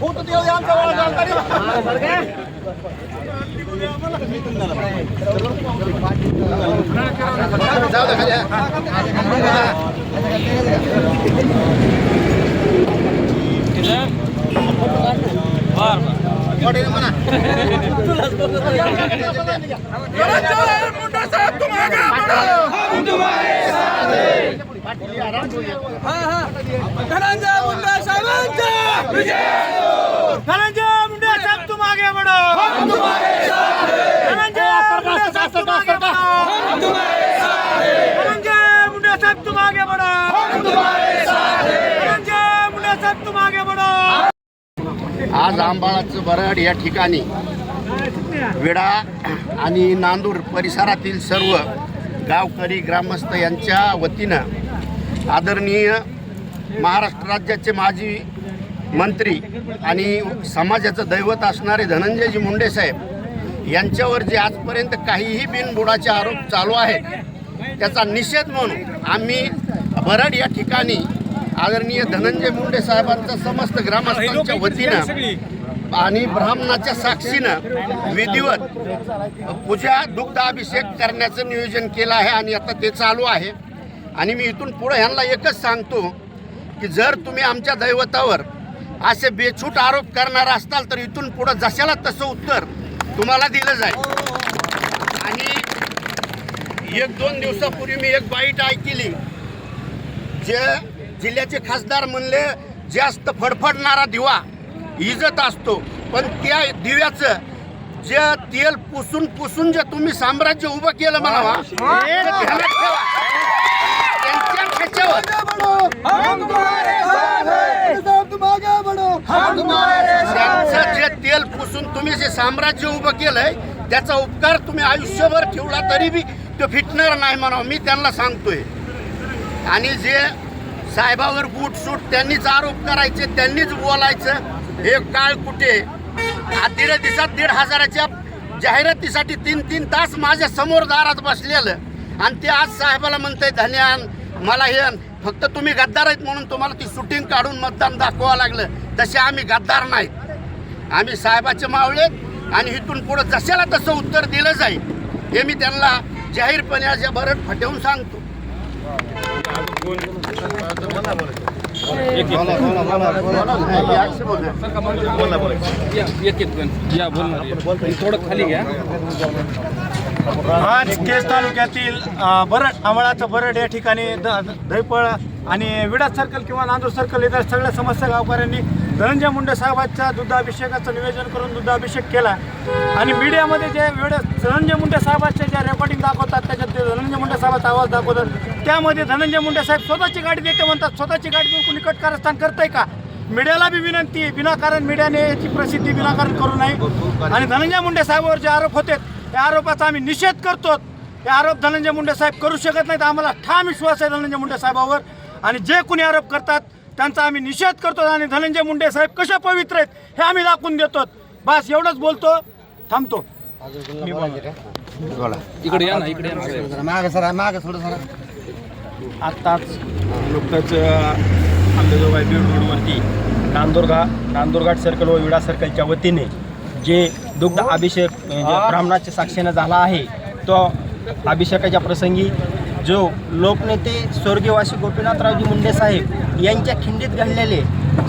पुढे या. पुढे या जरा. धनंजय मुंडे साहेब तुम आगे बढ़ो हा, हा. धनंजय मुंडे साहेबांचा धनंजय मुंडे साहब तुम आगे बढ़ो धनंजय मुंडे साहब तुम आगे बढ़ो धनंजय मुंडे साहब तुम आगे बढ़ो धनंजय मुंडे साहब तुम आगे बढ़ो आज आंबाळाचं बरड या ठिकाणी. विडा आणि नांदूर परिसरातील सर्व गावकरी ग्रामस्थ यांच्या वतीनं आदरणीय महाराष्ट्र राज्याचे माजी मंत्री आणि समाजाचं दैवत असणारे धनंजयजी मुंडे साहेब यांच्यावर जे आजपर्यंत काहीही बिनबुडाचे आरोप चालू आहेत त्याचा निषेध म्हणून आम्ही बरड या ठिकाणी आदरणीय धनंजय मुंडे साहेबांचा समस्त ग्रामस्थांच्या वतीनं आणि ब्राह्मणाच्या साक्षीनं विधिवत पूजा दुग्धाभिषेक करण्याचं नियोजन केलं आहे आणि आता ते चालू आहे. आणि मी इथून पुढे ह्यांना एकच सांगतो की जर तुम्ही आमच्या दैवतावर असे बेछूट आरोप करणार असताल तर इथून पुढं जशाला तसं उत्तर तुम्हाला दिलं जाईल. आणि एक दोन दिवसापूर्वी मी एक बाईट ऐकली जे जिल्ह्याचे खासदार म्हणले जास्त फडफडणारा दिवा इजत असतो पण त्या दिव्याचं जे तेल पुसून पुसून जे तुम्ही साम्राज्य उभं केलं म्हणावा जे तेल पुसून तुम्ही जे साम्राज्य उभं केलंय त्याचा उपकार तुम्ही आयुष्यभर ठेवला तरी बी तो फिटणार नाही म्हणावं मी त्यांना सांगतोय. आणि जे साहेबावर बूट सूट त्यांनीच आरोप करायचे त्यांनीच बोलायचं हे काळ कुठे? दीड दिवसात दीड हजाराच्या जाहिरातीसाठी तीन तीन तास माझ्यासमोर दारात बसलेलं. आणि ते आज साहेबाला म्हणतंय धन्यान मला हे. फक्त तुम्ही गद्दार आहेत म्हणून तुम्हाला ती शूटिंग काढून मतदान दाखवावं लागलं. तसे आम्ही गद्दार नाहीत. आम्ही साहेबाचे मावळेत आणि इथून पुढं जशाला तसं उत्तर दिलं जाईल हे मी त्यांना जाहीरपणे आज या भरट फटवून सांगतो. आज केस तालुक्यातील बरड आंबळाचं बरड या ठिकाणी द- दैपळ आणि विडा सर्कल किंवा नांदूर सर्कल इथं सगळ्या समस्त गावकऱ्यांनी धनंजय मुंडे साहेबांच्या दुधाभिषेकाचं नियोजन करून दुधाभिषेक केला. आणि मीडियामध्ये जे वेळेस धनंजय मुंडे साहेबांच्या ज्या रेकॉर्डिंग दाखवतात त्याच्यात ते धनंजय मुंडे साहेबांचा आवाज दाखवतात. त्यामध्ये धनंजय मुंडे साहेब स्वतःची गाडी देते म्हणतात. स्वतःची गाडी देऊन कुणी कटकारस्थान करतंय का? मीडियाला बी विनंती आहे. विनाकारण मीडियाने याची प्रसिद्धी विनाकारण करू नये. आणि धनंजय मुंडे साहेबांवर जे आरोप होते त्या आरोपाचा आम्ही निषेध करतो हे आरोप धनंजय मुंडे साहेब करू शकत नाहीत. आम्हाला ठाम विश्वास आहे धनंजय मुंडे साहेबावर. आणि जे कोणी आरोप करतात त्यांचा आम्ही निषेध करतो आणि धनंजय मुंडे साहेब कसे पवित्र आहेत हे आम्ही दाखवून देतो बस एवढंच बोलतो. थांबतो. इकडे या ना इकडे या ना आत्ताच नुकतंच आंबेजोगाई बीड रोडवरती नांदुर्गा नांदुरघाट सर्कल व विडा सर्कलच्या वतीने जे दुग्ध अभिषेक अ, जे ब्राह्मणाच्या साक्षीनं झाला आहे. तो अभिषेकाच्या प्रसंगी जो लोकनेते स्वर्गीयवासी गोपीनाथरावजी मुंडे साहेब यांच्या खिंडीत घडलेले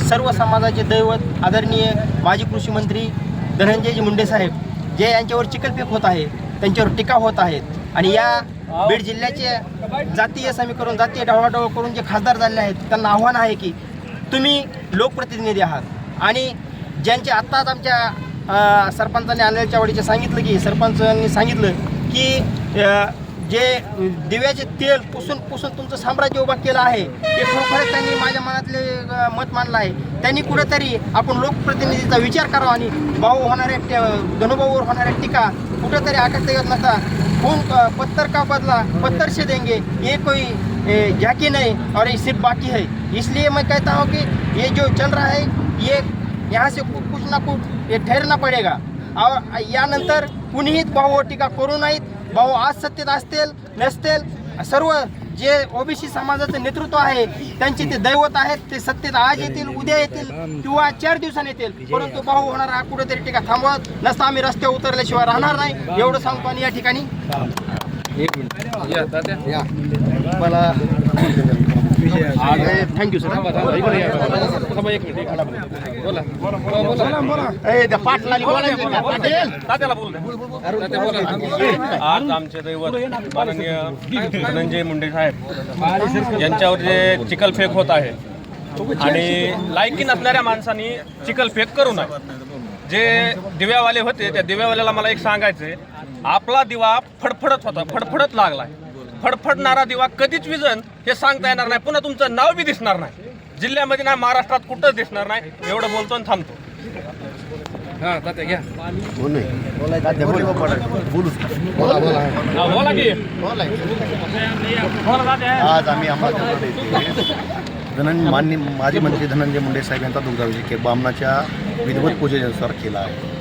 सर्व समाजाचे दैवत आदरणीय माजी कृषी मंत्री धनंजयजी मुंडे साहेब जे यांच्यावर चिकलपीक होत आहे त्यांच्यावर टीका होत आहेत आणि या बीड जिल्ह्याचे जातीय समीकरण जातीय ढवळाढवळ करून जे खासदार झाले आहेत त्यांना आव्हान आहे की तुम्ही लोकप्रतिनिधी आहात. आणि ज्यांचे आत्ताच आमच्या सरपंचांनी आलेल्या वाडीचे सांगितलं की सरपंचांनी सांगितलं की जे दिव्याचे तेल पुसून पुसून तुमचं साम्राज्य उभा केलं आहे ते खरोखरच त्यांनी माझ्या मनातले मत मानलं आहे. त्यांनी कुठेतरी आपण लोकप्रतिनिधीचा विचार करावा आणि भाऊ होणाऱ्या धनुभाऊवर होणाऱ्या टीका कुठेतरी अटकता येत नसता कोण पत्थर का बदला पत्थर से देंगे ये कोई झाकी नहीं और ये सिर्फ बाकी है. इसलिए मैं कहता हूँ कि ये जो चल रहा है ये यहाँ से कुछ ना कुछ ये ठहरना पड़ेगा. यानंतर कुणीही भाऊ टीका करू नाहीत भाऊ आज सत्तेत असतील नसतील सर्व जे ओबीसी समाजाचं नेतृत्व आहे त्यांचे ते दैवत आहेत ते सत्तेत आज येतील उद्या येतील किंवा चार दिवसांनी येतील. परंतु भाऊ होणार हा कुठेतरी टीका थांबवत नसता आम्ही रस्त्यावर उतरल्याशिवाय राहणार नाही. एवढं सांगतो आणि या ठिकाणी. मला थँक्यू सर आज आमचे दैवत माननीय धनंजय मुंडे साहेब यांच्यावर जे चिखलफेक होत आहे आणि लायकी नसणाऱ्या माणसांनी चिखलफेक करू नये. जे दिव्यावाले होते त्या दिव्यावाल्याला मला एक सांगायचं आहे आपला दिवा फडफडत होता फडफडत लागलाय. फडफडणारा दिवा कधीच विजन हे सांगता येणार नाही पुन्हा तुमचं नाव बी दिसणार नाही जिल्ह्यामध्ये नाही महाराष्ट्रात कुठंच दिसणार नाही एवढं बोलतो आणि थांबतो हो नाही. तात्या, बोल. बोलू. बोला, बोला. हा, बोला की आज आम्ही अंबाजोगाई येथे मान्य माजी मंत्री धनंजय मुंडे साहेब यांचा दुग्धाभिषेक बामणाच्या विधिवत पूजेनुसार केला आहे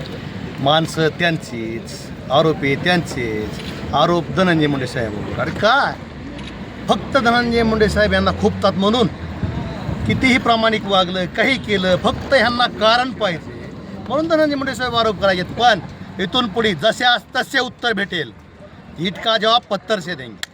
माणसं त्यांचीच आरोपी त्यांचेच आरोप धनंजय मुंडे साहेब. अरे काय? फक्त धनंजय मुंडे साहेब यांना खूपतात म्हणून. कितीही प्रामाणिक वागलं काही केलं फक्त ह्यांना कारण पाहिजे. म्हणून धनंजय मुंडे साहेब आरोप करायचे पण इथून पुढे जसे तसे उत्तर भेटेल. इटका जवाब पत्तर से देंगे.